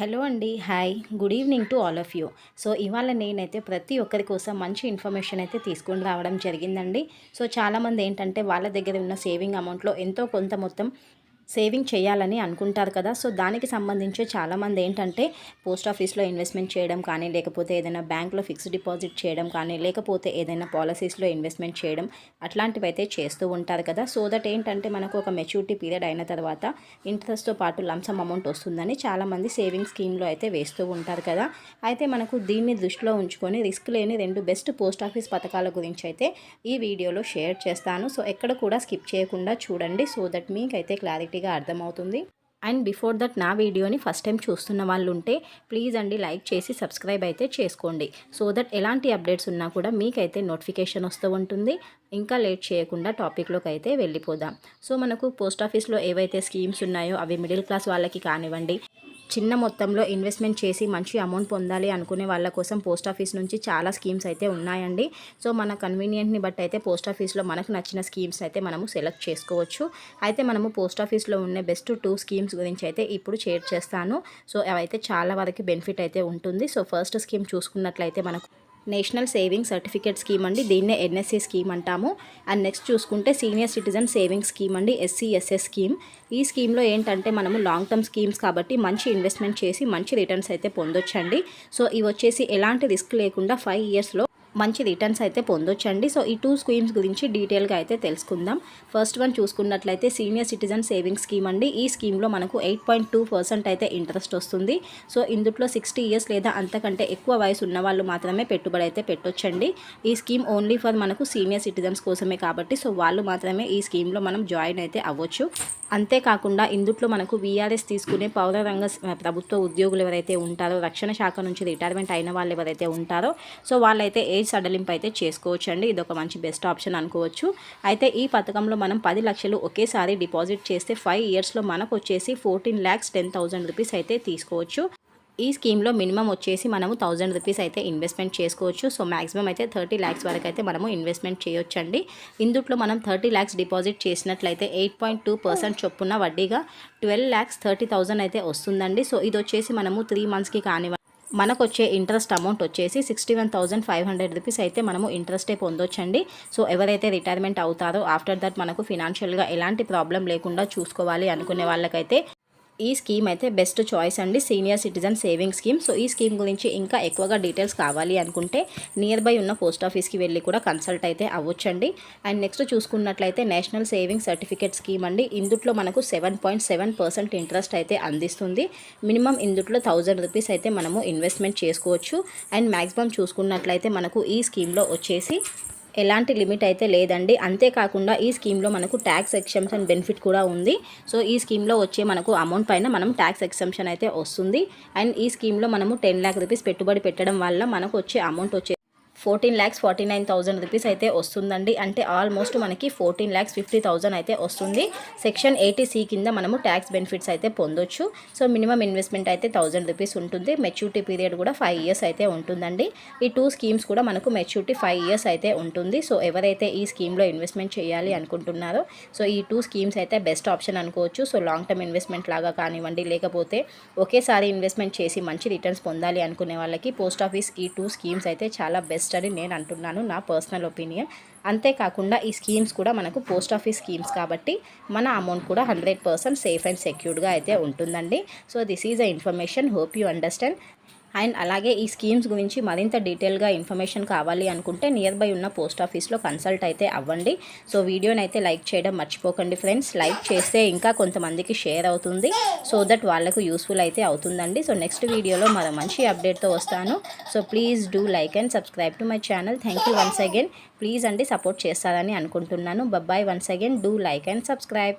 Hello అండి hi. Good evening to all of you. So ఇవాళ నేనైతే ప్రతి ఒక్కరి కోసం మంచి ఇన్ఫర్మేషన్ అయితే తీసుకొని రావడం జరిగిందండి. సో చాలామంది ఏంటంటే వాళ్ళ దగ్గర ఉన్న సేవింగ్ అమౌంట్లో ఎంతో కొంత మొత్తం సేవింగ్ చేయాలని అనుకుంటారు కదా. సో దానికి సంబంధించి చాలామంది ఏంటంటే పోస్ట్ ఆఫీస్లో ఇన్వెస్ట్మెంట్ చేయడం కానీ లేకపోతే ఏదైనా బ్యాంక్లో ఫిక్స్డ్ డిపాజిట్ చేయడం కానీ లేకపోతే ఏదైనా పాలసీస్లో ఇన్వెస్ట్మెంట్ చేయడం అట్లాంటివి అయితే చేస్తూ ఉంటారు కదా. సో దట్ ఏంటంటే మనకు ఒక మెచ్యూరిటీ పీరియడ్ అయిన తర్వాత ఇంట్రెస్ట్తో పాటు లంసమ్ అమౌంట్ వస్తుందని చాలామంది సేవింగ్ స్కీమ్లో అయితే వేస్తూ ఉంటారు కదా. అయితే మనకు దీన్ని దృష్టిలో ఉంచుకొని రిస్క్ లేని రెండు బెస్ట్ పోస్ట్ ఆఫీస్ పథకాల గురించి అయితే ఈ వీడియోలో షేర్ చేస్తాను. సో ఎక్కడ కూడా స్కిప్ చేయకుండా చూడండి. సో దట్ మీకైతే క్లారిటీగా అర్థమవుతుంది. అండ్ బిఫోర్ దట్ నా వీడియోని ఫస్ట్ టైం చూస్తున్న వాళ్ళు ఉంటే ప్లీజ్ అండి లైక్ చేసి సబ్స్క్రైబ్ అయితే చేసుకోండి. సో దట్ ఎలాంటి అప్డేట్స్ ఉన్నా కూడా మీకైతే నోటిఫికేషన్ వస్తూ ఉంటుంది. ఇంకా లేట్ చేయకుండా టాపిక్లోకి అయితే వెళ్ళిపోదాం. సో మనకు పోస్ట్ ఆఫీస్లో ఏవైతే స్కీమ్స్ ఉన్నాయో అవి మిడిల్ క్లాస్ వాళ్ళకి కానివ్వండి చిన్న మొత్తంలో ఇన్వెస్ట్మెంట్ చేసి మంచి అమౌంట్ పొందాలి అనుకునే వాళ్ళ కోసం పోస్ట్ ఆఫీస్ నుంచి చాలా స్కీమ్స్ అయితే ఉన్నాయండి. సో మన కన్వీనియంట్ని బట్టి అయితే పోస్ట్ ఆఫీస్లో మనకు నచ్చిన స్కీమ్స్ అయితే మనము సెలెక్ట్ చేసుకోవచ్చు. అయితే మనము పోస్ట్ ఆఫీస్లో ఉన్న బెస్ట్ టూ స్కీమ్స్ గురించి అయితే ఇప్పుడు షేర్ చేస్తాను. సో అవైతే చాలా వరకు బెనిఫిట్ అయితే ఉంటుంది. సో ఫస్ట్ స్కీమ్ చూసుకున్నట్లయితే మనకు నేషనల్ సేవింగ్ సర్టిఫికేట్ స్కీమ్ అండి. దీన్నే ఎన్ఎస్సీ స్కీమ్ అంటాము. అండ్ నెక్స్ట్ చూసుకుంటే సీనియర్ సిటిజన్ సేవింగ్ స్కీమ్ అండి ఎస్సీఎస్ఎస్ స్కీమ్. ఈ స్కీమ్లో ఏంటంటే మనము లాంగ్ టర్మ్ స్కీమ్స్ కాబట్టి మంచి ఇన్వెస్ట్మెంట్ చేసి మంచి రిటర్న్స్ అయితే పొందొచ్చండి. సో ఇవి వచ్చేసి ఎలాంటి రిస్క్ లేకుండా ఫైవ్ ఇయర్స్లో మంచి రిటర్న్స్ అయితే పొందొచ్చండి. సో ఈ టూ స్కీమ్స్ గురించి డీటెయిల్గా అయితే తెలుసుకుందాం. ఫస్ట్ వన్ చూసుకున్నట్లయితే సీనియర్ సిటిజన్ సేవింగ్ స్కీమ్ అండి. ఈ స్కీమ్లో మనకు ఎయిట్ పాయింట్ టూ పర్సెంట్ అయితే ఇంట్రెస్ట్ వస్తుంది. సో ఇందులో సిక్స్టీ ఇయర్స్ లేదా అంతకంటే ఎక్కువ వయసు ఉన్న వాళ్ళు మాత్రమే పెట్టుబడి అయితే పెట్టొచ్చండి. ఈ స్కీమ్ ఓన్లీ ఫర్ మనకు సీనియర్ సిటిజన్స్ కోసమే కాబట్టి సో వాళ్ళు మాత్రమే ఈ స్కీమ్లో మనం జాయిన్ అయితే అవ్వచ్చు. అంతేకాకుండా ఇందుట్లో మనకు వీఆర్ఎస్ తీసుకునే పౌర రంగ ప్రభుత్వ ఉద్యోగులు ఎవరైతే ఉంటారో రక్షణ శాఖ నుంచి రిటైర్మెంట్ అయిన వాళ్ళు ఎవరైతే ఉంటారో సో వాళ్ళైతే ఏజ్ సడలింపు అయితే చేసుకోవచ్చు అండి ఇది ఒక మంచి బెస్ట్ ఆప్షన్ అనుకోవచ్చు. అయితే ఈ పథకంలో మనం పది లక్షలు ఒకేసారి డిపాజిట్ చేస్తే ఫైవ్ ఇయర్స్లో మనకు వచ్చేసి fourteen lakhs ten thousand rupees అయితే తీసుకోవచ్చు. ఈ స్కీమ్లో మినిమం వచ్చేసి మనము థౌజండ్ రూపీస్ అయితే ఇన్వెస్ట్మెంట్ చేసుకోవచ్చు. సో మాక్సిమం అయితే థర్టీ ల్యాక్స్ వరకు అయితే మనము ఇన్వెస్ట్మెంట్ చేయొచ్చండి. ఇందుట్లో మనం థర్టీ ల్యాక్స్ డిపాజిట్ చేసినట్లయితే ఎయిట్ పాయింట్ టూ పర్సెంట్ చొప్పున వడ్డీగా ట్వెల్వ్ ల్యాక్స్ థర్టీ థౌజండ్ అయితే వస్తుందండి. సో ఇది వచ్చేసి మనము త్రీ మంత్స్కి కానివ్వండి మనకు వచ్చే ఇంట్రెస్ట్ అమౌంట్ వచ్చేసి sixty one thousand five hundred rupees అయితే మనము ఇంట్రెస్టే పొందొచ్చండి. సో ఎవరైతే రిటైర్మెంట్ అవుతారో ఆఫ్టర్ దట్ మనకు ఫినాన్షియల్గా ఎలాంటి ప్రాబ్లం లేకుండా చూసుకోవాలి అనుకునే వాళ్ళకైతే ఈ స్కీమ్ అయితే బెస్ట్ చాయిస్ అండి senior citizen saving scheme. So ఈ స్కీమ్ గురించి ఇంకా ఎక్కువగా డీటెయిల్స్ కావాలి అనుకుంటే నియర్ బై ఉన్న పోస్ట్ ఆఫీస్కి వెళ్ళి కూడా కన్సల్ట్ అయితే అవ్వచ్చండి. అండ్ నెక్స్ట్ చూసుకున్నట్లయితే నేషనల్ సేవింగ్ సర్టిఫికేట్ స్కీమ్ అండి. ఇందుట్లో మనకు seven point seven percent interest అయితే అందిస్తుంది. మినిమం ఇందుట్లో థౌజండ్ రూపీస్ అయితే మనము ఇన్వెస్ట్మెంట్ చేసుకోవచ్చు. అండ్ మ్యాక్సిమం చూసుకున్నట్లయితే మనకు ఈ స్కీమ్లో వచ్చేసి ఎలాంటి లిమిట్ అయితే లేదండి. అంతేకాకుండా ఈ స్కీమ్లో మనకు ట్యాక్స్ ఎక్సెంప్షన్ బెనిఫిట్ కూడా ఉంది. సో ఈ స్కీమ్లో వచ్చే మనకు అమౌంట్ పైన మనం ట్యాక్స్ ఎక్సెంప్షన్ అయితే వస్తుంది. అండ్ ఈ స్కీమ్లో మనము టెన్ ల్యాక్ రూపీస్ పెట్టుబడి పెట్టడం వల్ల మనకు వచ్చే అమౌంట్ వచ్చే fourteen lakhs forty nine thousand rupees అయితే వస్తుందండి. అంటే ఆల్మోస్ట్ మనకి ఫోర్టీన్ ల్యాక్స్ ఫిఫ్టీ థౌసండ్ అయితే వస్తుంది. సెక్షన్ ఎయిటీ సి కింద మనము ట్యాక్స్ బెనిఫిట్స్ అయితే పొందొచ్చు. సో మినిమం ఇన్వెస్ట్మెంట్ అయితే థౌసండ్ రూపీస్ ఉంటుంది. మెచ్యూరిటీ పీరియడ్ కూడా ఫైవ్ ఇయర్స్ అయితే ఉంటుందండి. ఈ టూ స్కీమ్స్ కూడా మనకు మెచ్యూరిటీ ఫైవ్ ఇయర్స్ అయితే ఉంటుంది. సో ఎవరైతే ఈ స్కీమ్లో ఇన్వెస్ట్మెంట్ చేయాలి అనుకుంటున్నారో సో ఈ టూ స్కీమ్స్ అయితే బెస్ట్ ఆప్షన్ అనుకోవచ్చు. సో లాంగ్ టర్మ్ ఇన్వెస్ట్మెంట్ లాగా కానివ్వండి లేకపోతే ఒకేసారి ఇన్వెస్ట్మెంట్ చేసి మంచి రిటర్న్స్ పొందాలి అనుకునే వాళ్ళకి పోస్ట్ ఆఫీస్ ఈ టూ స్కీమ్స్ అయితే చాలా బెస్ట్ అని నేను అంటున్నాను నా పర్సనల్ ఒపీనియన్ అంతేకాకుండా ఈ స్కీమ్స్ కూడా మనకు పోస్ట్ ఆఫీస్ స్కీమ్స్ కాబట్టి మన అమౌంట్ కూడా హండ్రెడ్ పర్సెంట్ సేఫ్ అండ్ సెక్యూర్డ్గా అయితే ఉంటుందండి. So this is a information hope you understand and అలాగే ఈ స్కీమ్స్ గురించి మరింత డీటెయిల్గా ఇన్ఫర్మేషన్ కావాలి అనుకుంటే నియర్ బై ఉన్న పోస్ట్ ఆఫీస్లో కన్సల్ట్ అయితే అవ్వండి. సో వీడియోని అయితే లైక్ చేయడం మర్చిపోకండి ఫ్రెండ్స్. లైక్ చేస్తే ఇంకా కొంతమందికి షేర్ అవుతుంది. సో దట్ వాళ్ళకు యూస్ఫుల్ అయితే అవుతుందండి. సో నెక్స్ట్ వీడియోలో మరో మంచి అప్డేట్తో వస్తాను. So please do like and subscribe to my channel. Thank you once again. Please అండి సపోర్ట్ చేస్తారని అనుకుంటున్నాను. Bye bye once again. Do like and subscribe.